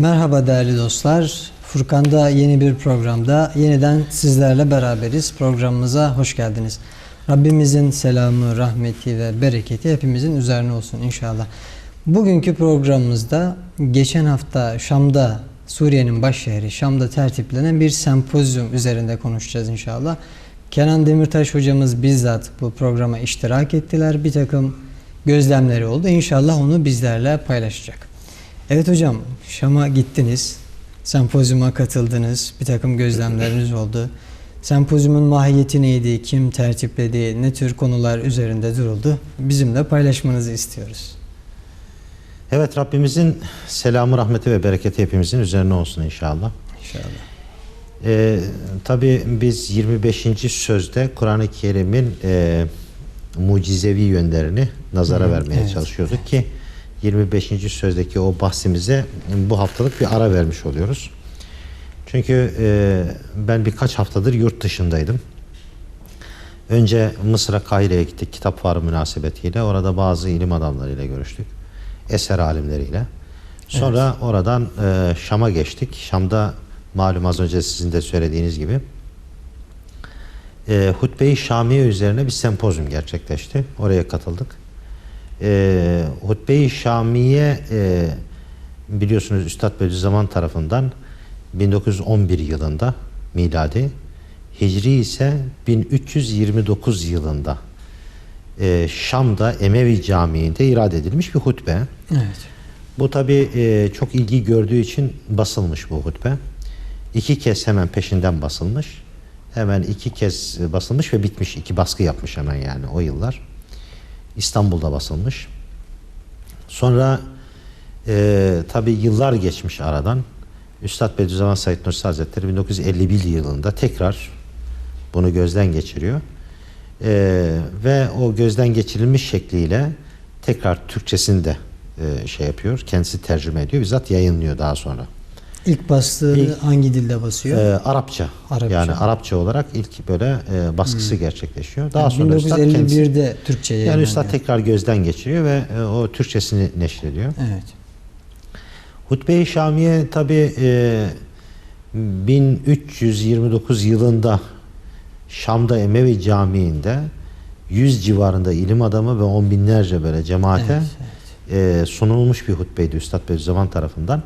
Merhaba değerli dostlar. Furkan'da yeni bir programda yeniden sizlerle beraberiz. Programımıza hoş geldiniz. Rabbimizin selamı, rahmeti ve bereketi hepimizin üzerine olsun inşallah. Bugünkü programımızda geçen hafta Şam'da Suriye'nin başşehri Şam'da tertiplenen bir sempozyum üzerinde konuşacağız inşallah. Kenan Demirtaş hocamız bizzat bu programa iştirak ettiler. Bir takım gözlemleri oldu. İnşallah onu bizlerle paylaşacak. Evet hocam Şam'a gittiniz. Sempozyuma katıldınız. Bir takım gözlemleriniz oldu. Sempozyumun mahiyeti neydi? Kim tertipledi? Ne tür konular üzerinde duruldu? Bizimle paylaşmanızı istiyoruz. Evet Rabbimizin selamı, rahmeti ve bereketi hepimizin üzerine olsun inşallah. İnşallah. Ee, Tabi biz 25. sözde Kur'an-ı Kerim'in e, mucizevi yönlerini nazara Hı, vermeye evet. çalışıyorduk ki 25. sözdeki o bahsimize bu haftalık bir ara vermiş oluyoruz. Çünkü e, ben birkaç haftadır yurt dışındaydım. Önce Mısır'a Kahire'ye gittik kitap fuarı münasebetiyle. Orada bazı ilim adamlarıyla görüştük. Eser alimleriyle. Sonra oradan e, Şam'a geçtik. Şam'da malum az önce sizin de söylediğiniz gibi e, Hutbe-i Şamiye üzerine bir sempozyum gerçekleşti. Oraya katıldık. E, Hutbe-i Şamiye e, biliyorsunuz Üstad Bediüzzaman tarafından 1911 yılında miladi Hicri ise 1329 yılında e, Şam'da Emevi Camii'nde irade edilmiş bir hutbe. Evet. Bu tabi çok ilgi gördüğü için basılmış bu hutbe. İki kez hemen peşinden basılmış. Hemen iki kez basılmış ve bitmiş. iki baskı yapmış hemen yani o yıllar. İstanbul'da basılmış. Sonra e, tabi yıllar geçmiş aradan. Üstad Bediüzzaman Said Nursi Hazretleri 1951 yılında tekrar bunu gözden geçiriyor. E, ve o gözden geçirilmiş şekliyle tekrar Türkçesini de e, şey yapıyor. Kendisi tercüme ediyor. Bizzat yayınlıyor daha sonra. İlk bastığı İlk- hangi dilde basıyor? E, Arapça. Arapça. Yani Arapça olarak ilk böyle e, baskısı gerçekleşiyor. Daha Yani sonra Üstad kendisi 1951'de Türkçe yani. Üstad tekrar gözden geçiriyor ve e, o Türkçesini neşrediyor. Evet. Hutbe-i Şamiye tabi e, 1329 yılında Şam'da Emevi Camii'nde 100 civarında ilim adamı ve on binlerce böyle cemaate Evet, e, sunulmuş bir hutbeydi Üstad Bediüzzaman tarafından.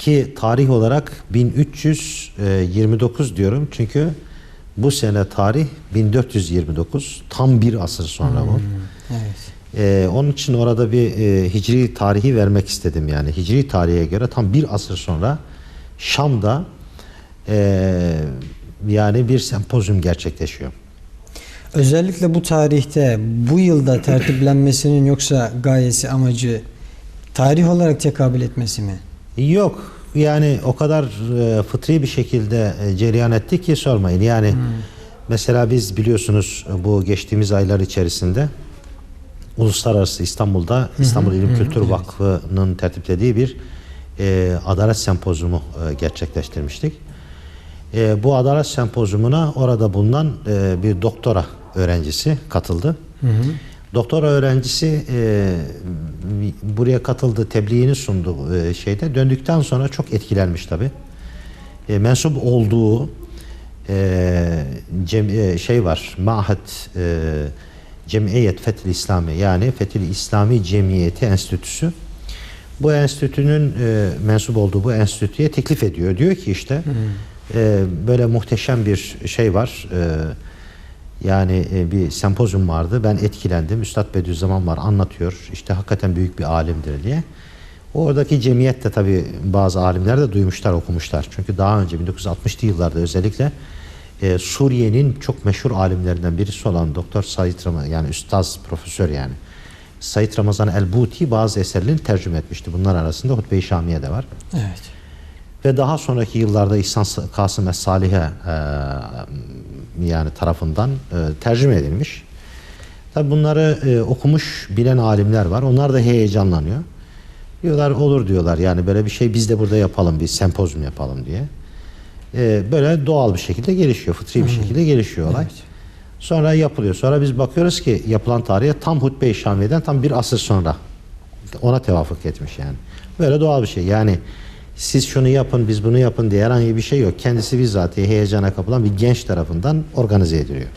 Ki tarih olarak 1329 diyorum çünkü bu sene tarih 1429 tam bir asır sonra bu. Evet. Ee, onun için orada bir e, hicri tarihi vermek istedim yani. Hicri tarihe göre tam bir asır sonra Şam'da e, yani bir sempozyum gerçekleşiyor. Özellikle bu tarihte bu yılda tertiplenmesinin yoksa gayesi amacı tarih olarak tekabül etmesi mi? Yok yani o kadar e, fıtri bir şekilde e, cereyan etti ki sormayın. Yani mesela biz biliyorsunuz e, bu geçtiğimiz aylar içerisinde uluslararası İstanbul'da İstanbul İlim Kültür Vakfı'nın tertiplediği bir e, adalet sempozyumu e, gerçekleştirmiştik. E, bu adalet sempozyumuna orada bulunan e, bir doktora öğrencisi katıldı. Doktora öğrencisi e, buraya katıldı, tebliğini sundu e, şeyde. Döndükten sonra çok etkilenmiş tabi. E, mensup olduğu e, cem, e, şey var, Mahat e, Cemiyet Fethil İslami yani Fethil İslami Cemiyeti Enstitüsü. Bu enstitünün e, mensup olduğu bu enstitüye teklif ediyor. Diyor ki işte e, böyle muhteşem bir şey var. E, yani e, bir sempozyum vardı. Ben etkilendim. Üstad Bediüzzaman var anlatıyor. İşte hakikaten büyük bir alimdir diye. Oradaki cemiyet de tabii bazı alimler de duymuşlar, okumuşlar. Çünkü daha önce 1960'lı yıllarda özellikle e, Suriye'nin çok meşhur alimlerinden birisi olan Doktor Said Ramazan yani üstaz profesör yani Said Ramazan El-Buti bazı eserlerini tercüme etmişti. Bunlar arasında Hutbe-i Şamiye de var. Evet. Ve daha sonraki yıllarda İhsan Kasım Es-Salihe e, yani tarafından e, tercüme edilmiş. Tabi bunları e, okumuş bilen alimler var. Onlar da heyecanlanıyor. Diyorlar olur diyorlar yani böyle bir şey biz de burada yapalım bir sempozyum yapalım diye. E, böyle doğal bir şekilde gelişiyor. Fıtri bir şekilde gelişiyor olay. Evet. Sonra yapılıyor. Sonra biz bakıyoruz ki yapılan tarihe tam Hutbe-i Şamiye'den tam bir asır sonra ona tevafuk etmiş yani. Böyle doğal bir şey. Yani siz şunu yapın, biz bunu yapın diye herhangi bir şey yok. Kendisi bizatihi heyecana kapılan bir genç tarafından organize ediliyor.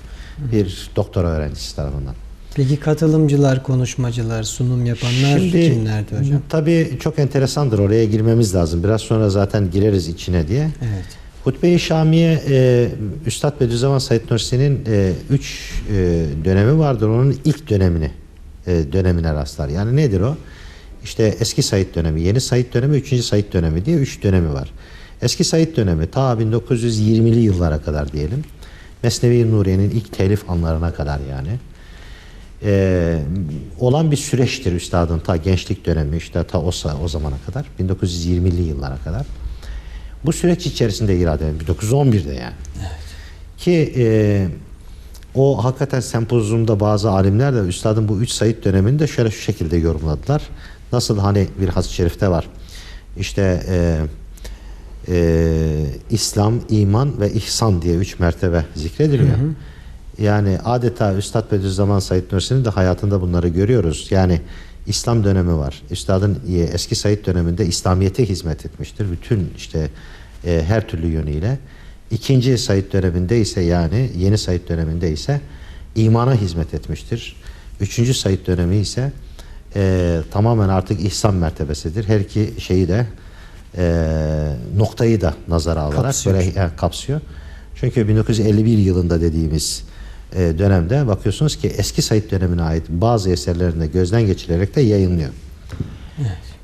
Bir doktora öğrencisi tarafından. Peki katılımcılar, konuşmacılar, sunum yapanlar kimlerdi hocam? Tabii çok enteresandır. Oraya girmemiz lazım. Biraz sonra zaten gireriz içine diye. Evet. Hutbe-i Şamiye e, Üstad Bediüzzaman Said Nursi'nin e, üç e, dönemi vardır. Onun ilk dönemini e, dönemine rastlar. Yani nedir o? İşte eski Said dönemi, yeni Said dönemi, üçüncü Said dönemi diye üç dönemi var. Eski Said dönemi ta 1920'li yıllara kadar diyelim. Mesnevi Nuriye'nin ilk telif anlarına kadar yani. Ee, olan bir süreçtir üstadın ta gençlik dönemi işte ta o, o zamana kadar 1920'li yıllara kadar. Bu süreç içerisinde irade 1911'de yani. Ki e, o hakikaten sempozyumda bazı alimler de üstadın bu üç sayit dönemini de şöyle şu şekilde yorumladılar. Nasıl hani bir hadis-i şerifte var. İşte e, e, İslam, iman ve ihsan diye üç mertebe zikrediliyor. Yani adeta Üstad Bediüzzaman Said Nursi'nin de hayatında bunları görüyoruz. Yani İslam dönemi var. Üstadın eski Said döneminde İslamiyet'e hizmet etmiştir. Bütün işte e, her türlü yönüyle. İkinci Said döneminde ise yani yeni Said döneminde ise imana hizmet etmiştir. Üçüncü Said dönemi ise e, tamamen artık ihsan mertebesidir. Her iki şeyi de e, noktayı da nazara alarak Kapsıyor. böyle yani kapsıyor. Çünkü 1951 yılında dediğimiz e, dönemde bakıyorsunuz ki eski Said dönemine ait bazı eserlerinde gözden geçirilerek de yayınlıyor.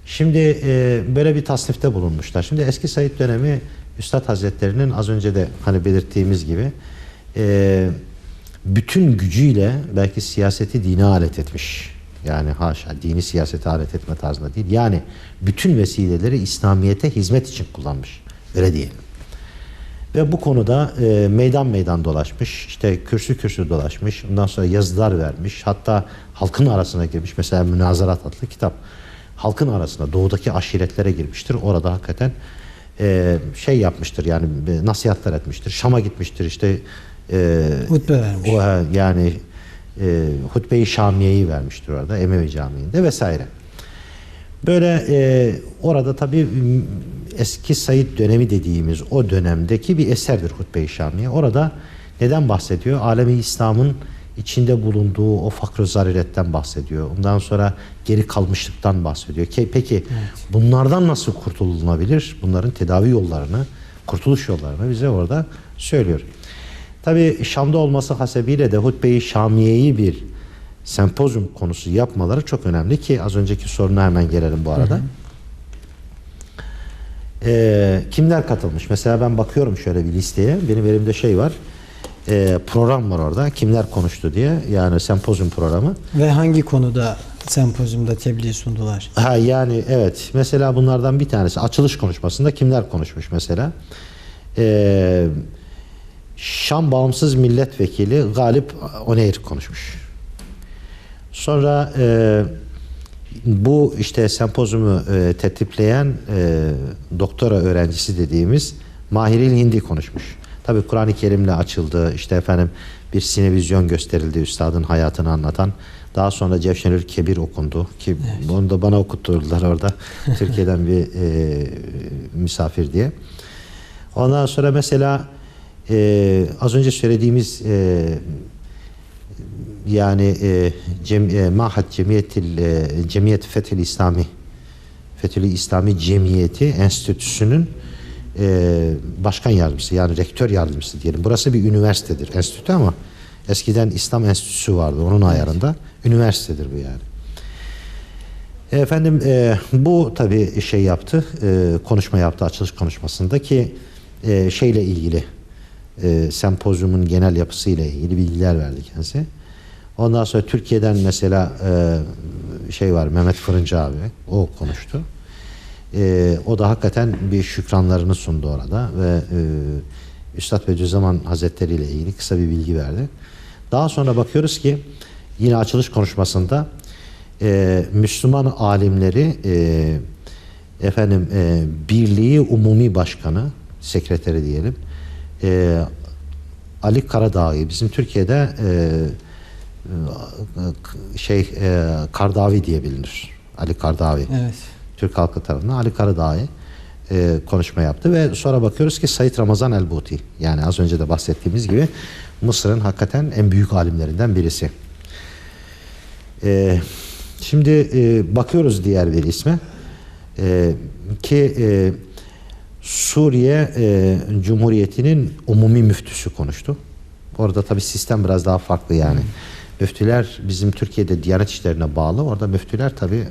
Şimdi e, böyle bir tasnifte bulunmuşlar. Şimdi eski Said dönemi Üstad Hazretleri'nin az önce de hani belirttiğimiz gibi e, bütün gücüyle belki siyaseti dine alet etmiş. Yani haşa dini siyasete alet etme tarzında değil. Yani bütün vesileleri İslamiyet'e hizmet için kullanmış. Öyle diyelim. Ve bu konuda e, meydan meydan dolaşmış, işte kürsü kürsü dolaşmış, ondan sonra yazılar vermiş, hatta halkın arasına girmiş. Mesela Münazarat adlı kitap halkın arasına, doğudaki aşiretlere girmiştir. Orada hakikaten e, şey yapmıştır yani e, nasihatler etmiştir. Şam'a gitmiştir işte e, Hutbe vermiş. o, yani e, hutbe-i Şamiye'yi vermiştir orada Emevi Camii'nde vesaire. Böyle e, orada tabii m, eski Said dönemi dediğimiz o dönemdeki bir eserdir Hutbe-i Şamiye. Orada neden bahsediyor? Alemi İslam'ın içinde bulunduğu o fakr zariretten bahsediyor. Ondan sonra geri kalmışlıktan bahsediyor. Ke- Peki bunlardan nasıl kurtulunabilir? Bunların tedavi yollarını, kurtuluş yollarını bize orada söylüyor. Tabii Şam'da olması hasebiyle de Hutbe-i Şamiye'yi bir sempozyum konusu yapmaları çok önemli ki az önceki soruna hemen gelelim bu arada. Ee, kimler katılmış? Mesela ben bakıyorum şöyle bir listeye. Benim elimde şey var. Ee, program var orada. Kimler konuştu diye. Yani sempozyum programı. Ve hangi konuda sempozyumda tebliğ sundular? Ha yani evet. Mesela bunlardan bir tanesi açılış konuşmasında kimler konuşmuş mesela? Ee, Şam Bağımsız Milletvekili Galip Oneyr konuşmuş. Sonra e, bu işte sempozyumu e, tertipleyen e, doktora öğrencisi dediğimiz Mahiril Hindi konuşmuş. Tabi Kur'an-ı Kerim'le açıldı. İşte efendim bir sinevizyon gösterildi üstadın hayatını anlatan. Daha sonra Cevşenül Kebir okundu ki bunu da bana okutturdular orada Türkiye'den bir e, misafir diye. Ondan sonra mesela e, az önce söylediğimiz e, yani e, cem, e, Mahat Cemiyetil e, Cemiyet Fethül İslami Fethül İslami Cemiyeti Enstitüsü'nün e, başkan yardımcısı yani rektör yardımcısı diyelim. Burası bir üniversitedir. Enstitü ama eskiden İslam Enstitüsü vardı onun ayarında. Üniversitedir bu yani. Efendim e, bu tabii şey yaptı, e, konuşma yaptı açılış konuşmasında ki e, şeyle ilgili e, sempozyumun genel yapısıyla ilgili bilgiler verdi kendisi. Ondan sonra Türkiye'den mesela e, şey var Mehmet Fırıncı abi o konuştu. E, o da hakikaten bir şükranlarını sundu orada ve e, Üstad Bediüzzaman Hazretleri ile ilgili kısa bir bilgi verdi. Daha sonra bakıyoruz ki yine açılış konuşmasında e, Müslüman alimleri e, efendim e, Birliği Umumi Başkanı sekreteri diyelim e, Ali Karadağ'ı bizim Türkiye'de e, e, şey e, Kardavi diye bilinir. Ali Kardavi. Evet. Türk halkı tarafından Ali Karadağ'ı e, konuşma yaptı ve sonra bakıyoruz ki Said Ramazan el-Buti yani az önce de bahsettiğimiz gibi Mısır'ın hakikaten en büyük alimlerinden birisi. E, şimdi e, bakıyoruz diğer bir isme e, ki e, Suriye e, Cumhuriyeti'nin umumi müftüsü konuştu. Orada tabi sistem biraz daha farklı yani. Müftüler bizim Türkiye'de Diyanet İşleri'ne bağlı. Orada müftüler tabi e,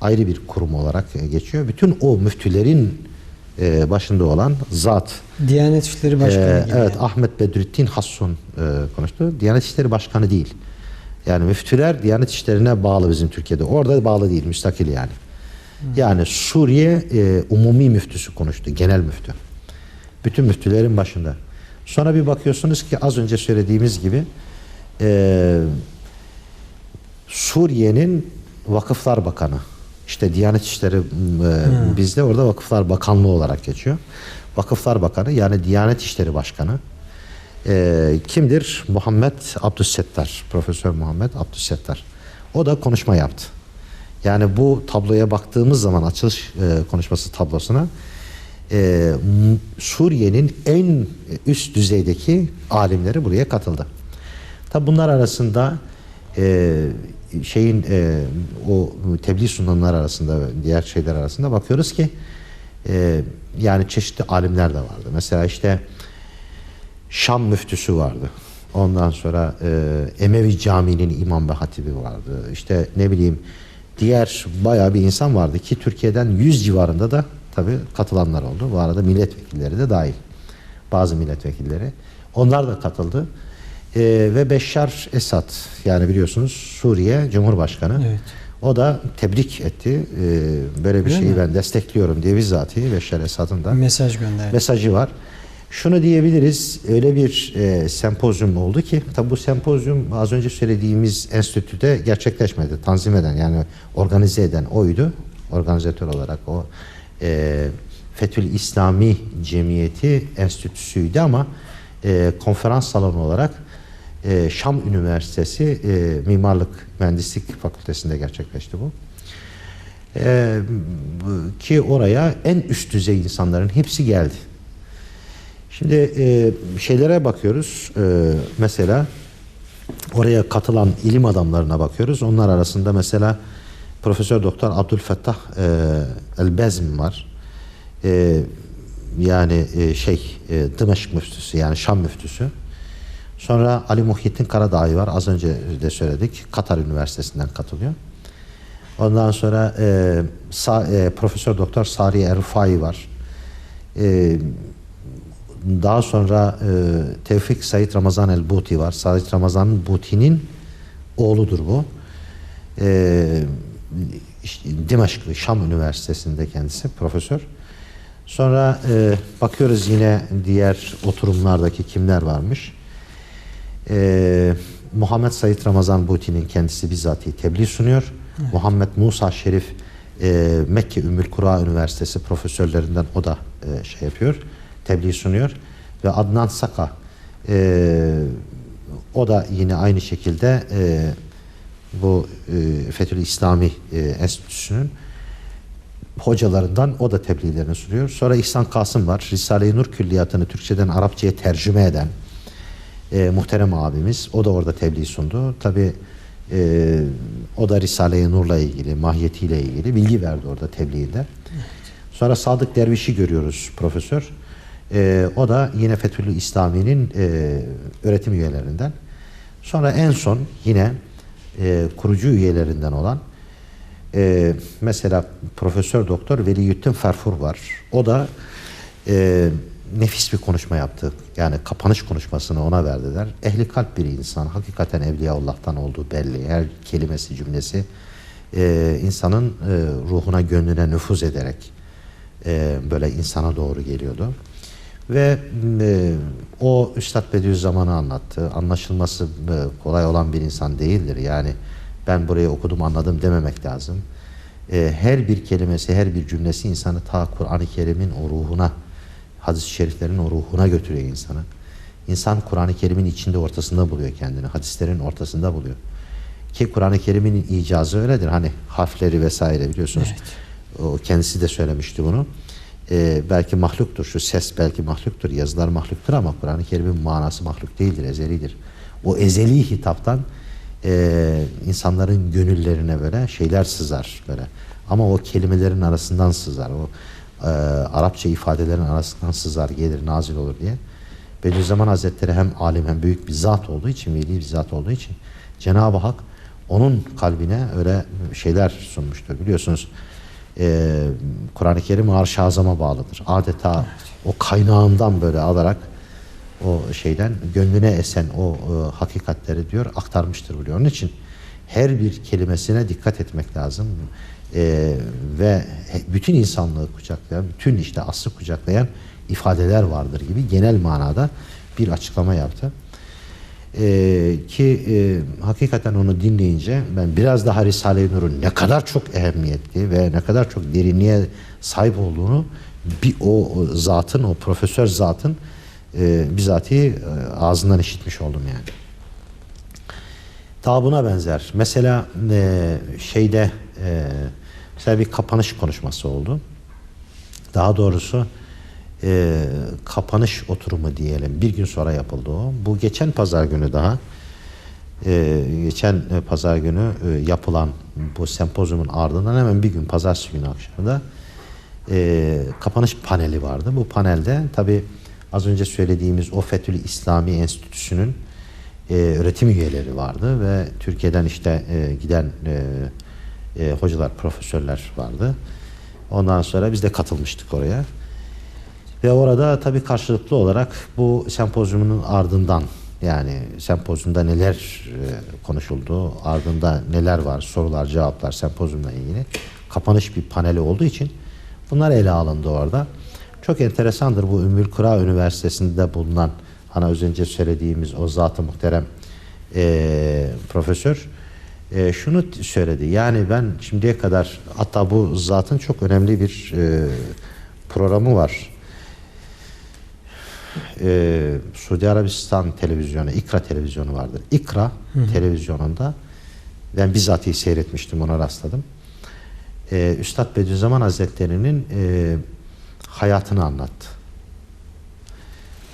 ayrı bir kurum olarak e, geçiyor. Bütün o müftülerin e, başında olan zat Diyanet İşleri Başkanı ee, gibi. evet Ahmet Bedrettin Hassun e, konuştu. Diyanet İşleri Başkanı değil. Yani müftüler Diyanet İşleri'ne bağlı bizim Türkiye'de. Orada bağlı değil, müstakil yani. Yani Suriye e, umumi müftüsü konuştu, genel müftü. Bütün müftülerin başında. Sonra bir bakıyorsunuz ki az önce söylediğimiz gibi e, Suriye'nin Vakıflar Bakanı. İşte Diyanet İşleri e, bizde orada Vakıflar Bakanlığı olarak geçiyor. Vakıflar Bakanı yani Diyanet İşleri Başkanı e, kimdir? Muhammed Abdüssettar. Profesör Muhammed Abdüssettar. O da konuşma yaptı. Yani bu tabloya baktığımız zaman açılış e, konuşması tablosuna e, Suriye'nin en üst düzeydeki alimleri buraya katıldı. Tabi bunlar arasında e, şeyin e, o tebliğ sunanlar arasında diğer şeyler arasında bakıyoruz ki e, yani çeşitli alimler de vardı. Mesela işte Şam müftüsü vardı. Ondan sonra e, Emevi Camii'nin imam ve hatibi vardı. İşte ne bileyim diğer bayağı bir insan vardı ki Türkiye'den 100 civarında da tabii katılanlar oldu. Bu arada milletvekilleri de dahil. Bazı milletvekilleri. Onlar da katıldı. E, ve Beşşar Esad yani biliyorsunuz Suriye Cumhurbaşkanı. Evet. O da tebrik etti. E, böyle bir Öyle şeyi mi? ben destekliyorum diye bizzatihi Beşşar Esad'ın da Mesaj gönderdi. mesajı var. Şunu diyebiliriz, öyle bir e, sempozyum oldu ki, tabi bu sempozyum az önce söylediğimiz enstitüde gerçekleşmedi. Tanzim eden yani organize eden oydu. Organizatör olarak o e, Fethül İslami Cemiyeti enstitüsüydü ama e, konferans salonu olarak e, Şam Üniversitesi e, Mimarlık Mühendislik Fakültesinde gerçekleşti bu. E, ki oraya en üst düzey insanların hepsi geldi. Şimdi e, şeylere bakıyoruz. E, mesela oraya katılan ilim adamlarına bakıyoruz. Onlar arasında mesela Profesör Doktor Abdülfettah e, El-Bezm var. E, yani e, şey e, Dımeşk müftüsü yani Şam müftüsü. Sonra Ali Muhyiddin Karadağ'ı var. Az önce de söyledik. Katar Üniversitesi'nden katılıyor. Ondan sonra e, Sa- e, Profesör Doktor Sari Erfai var. E, daha sonra e, Tevfik Said Ramazan el Buti var. Said Ramazan Buti'nin oğludur bu. E, Dimeşklı Şam Üniversitesi'nde kendisi profesör. Sonra e, bakıyoruz yine diğer oturumlardaki kimler varmış. E, Muhammed Said Ramazan Buti'nin kendisi bizzatihi tebliğ sunuyor. Muhammed Musa Şerif e, Mekke Ümmül Kura Üniversitesi profesörlerinden o da e, şey yapıyor, tebliğ sunuyor. Ve Adnan Saka e, o da yine aynı şekilde e, bu e, Fethül İslami e, Enstitüsü'nün hocalarından o da tebliğlerini sunuyor. Sonra İhsan Kasım var. Risale-i Nur Külliyatı'nı Türkçeden Arapçaya tercüme eden e, muhterem abimiz. O da orada tebliğ sundu. Tabi e, o da Risale-i Nur'la ilgili, mahiyetiyle ilgili bilgi verdi orada tebliğinde. Sonra Sadık Derviş'i görüyoruz profesör. E, o da yine Fethülü İslami'nin e, öğretim üyelerinden. Sonra en son yine e, kurucu üyelerinden olan e, mesela Profesör Doktor Veliyüddin Ferfur var. O da e, nefis bir konuşma yaptı. Yani kapanış konuşmasını ona verdiler. Ehli kalp bir insan. Hakikaten Evliyaullah'tan olduğu belli. Her kelimesi cümlesi e, insanın e, ruhuna gönlüne nüfuz ederek e, böyle insana doğru geliyordu. Ve e, o Üstad Bediüzzaman'ı anlattı. Anlaşılması e, kolay olan bir insan değildir. Yani ben burayı okudum anladım dememek lazım. E, her bir kelimesi, her bir cümlesi insanı ta Kur'an-ı Kerim'in o ruhuna, hadis-i şeriflerin o ruhuna götürüyor insanı. İnsan Kur'an-ı Kerim'in içinde ortasında buluyor kendini. Hadislerin ortasında buluyor. Ki Kur'an-ı Kerim'in icazı öyledir. Hani harfleri vesaire biliyorsunuz. O kendisi de söylemişti bunu. Ee, belki mahluktur. Şu ses belki mahluktur. Yazılar mahluktur ama Kur'an-ı Kerim'in manası mahluk değildir. Ezelidir. O ezeli hitaptan e, insanların gönüllerine böyle şeyler sızar böyle. Ama o kelimelerin arasından sızar. O e, Arapça ifadelerin arasından sızar, gelir, nazil olur diye. Bediüzzaman Hazretleri hem alim hem büyük bir zat olduğu için, veli bir zat olduğu için Cenab-ı Hak onun kalbine öyle şeyler sunmuştur. Biliyorsunuz e, Kur'an-ı Kerim arş-ı azama bağlıdır. Adeta o kaynağından böyle alarak o şeyden gönlüne esen o e, hakikatleri diyor aktarmıştır biliyor. Onun için her bir kelimesine dikkat etmek lazım. E, ve bütün insanlığı kucaklayan, bütün işte aslı kucaklayan ifadeler vardır gibi genel manada bir açıklama yaptı. E, ki e, hakikaten onu dinleyince ben biraz daha Risale-i Nur'un ne kadar çok ehemmiyetli ve ne kadar çok derinliğe sahip olduğunu bir o, o zatın, o profesör zatın e, bizatihi e, ağzından işitmiş oldum yani. Daha buna benzer. Mesela e, şeyde e, mesela bir kapanış konuşması oldu. Daha doğrusu e, kapanış oturumu diyelim. Bir gün sonra yapıldı o. Bu geçen pazar günü daha e, geçen e, pazar günü e, yapılan bu sempozyumun ardından hemen bir gün pazartesi günü akşamında e, kapanış paneli vardı. Bu panelde tabi az önce söylediğimiz o Fethül İslami Enstitüsü'nün e, öğretim üyeleri vardı ve Türkiye'den işte e, giden e, e, hocalar, profesörler vardı. Ondan sonra biz de katılmıştık oraya. Ve orada tabii karşılıklı olarak bu sempozyumun ardından yani sempozyumda neler e, konuşuldu, ardında neler var, sorular, cevaplar sempozyumla ilgili kapanış bir paneli olduğu için bunlar ele alındı orada. Çok enteresandır bu Ümmül Kura Üniversitesi'nde bulunan hani az önce söylediğimiz o zat-ı muhterem e, profesör e, şunu söyledi. Yani ben şimdiye kadar hatta bu zatın çok önemli bir e, programı var. E, Suudi Arabistan televizyonu, İkra televizyonu vardır. İkra televizyonunda ben bizatihi seyretmiştim, ona rastladım. E, Üstad Bediüzzaman Hazretleri'nin e, hayatını anlattı.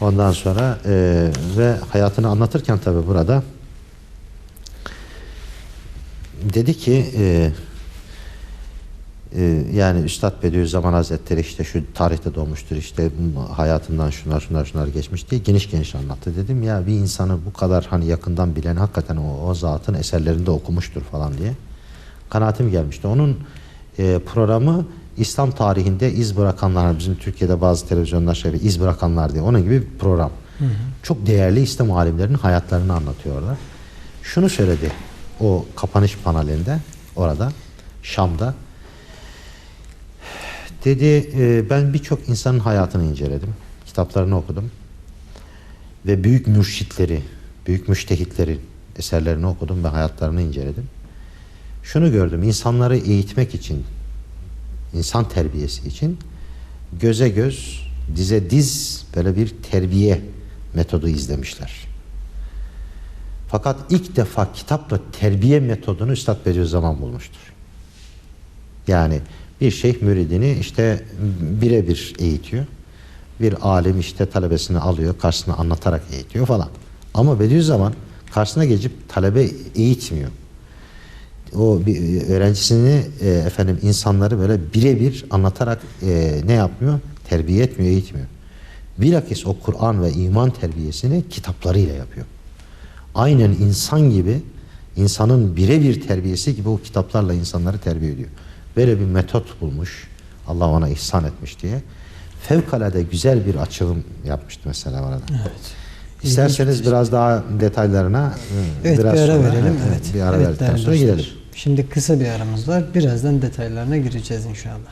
Ondan sonra e, ve hayatını anlatırken tabi burada dedi ki e, e, yani Üstad Bediüzzaman Hazretleri işte şu tarihte doğmuştur işte hayatından şunlar şunlar şunlar geçmiş diye geniş geniş anlattı. Dedim ya bir insanı bu kadar hani yakından bilen hakikaten o, o zatın eserlerinde okumuştur falan diye kanaatim gelmişti. Onun e, programı İslam tarihinde iz bırakanlar bizim Türkiye'de bazı televizyonlar şey iz bırakanlar diye onun gibi bir program. Çok değerli İslam alimlerinin hayatlarını anlatıyor orada. Şunu söyledi o kapanış panelinde orada Şam'da dedi e, ben birçok insanın hayatını inceledim. Kitaplarını okudum. Ve büyük mürşitleri, büyük müştehitlerin eserlerini okudum ve hayatlarını inceledim. Şunu gördüm. insanları eğitmek için, insan terbiyesi için göze göz, dize diz böyle bir terbiye metodu izlemişler. Fakat ilk defa kitapla terbiye metodunu Üstad Bediüzzaman bulmuştur. Yani bir şeyh müridini işte birebir eğitiyor. Bir alim işte talebesini alıyor, karşısına anlatarak eğitiyor falan. Ama Bediüzzaman karşısına geçip talebe eğitmiyor. O bir öğrencisini e, efendim insanları böyle birebir anlatarak e, ne yapmıyor? Terbiye etmiyor, eğitmiyor. Bilakis o Kur'an ve iman terbiyesini kitaplarıyla yapıyor. Aynen insan gibi insanın birebir terbiyesi gibi o kitaplarla insanları terbiye ediyor. Böyle bir metot bulmuş. Allah ona ihsan etmiş diye. Fevkalade güzel bir açılım yapmıştı mesela orada. Evet. İsterseniz biraz daha detaylarına Evet biraz bir ara sonra, verelim. Evet. bir ara evet, verdikten sonra gidelim. Şimdi kısa bir aramız var. Birazdan detaylarına gireceğiz inşallah.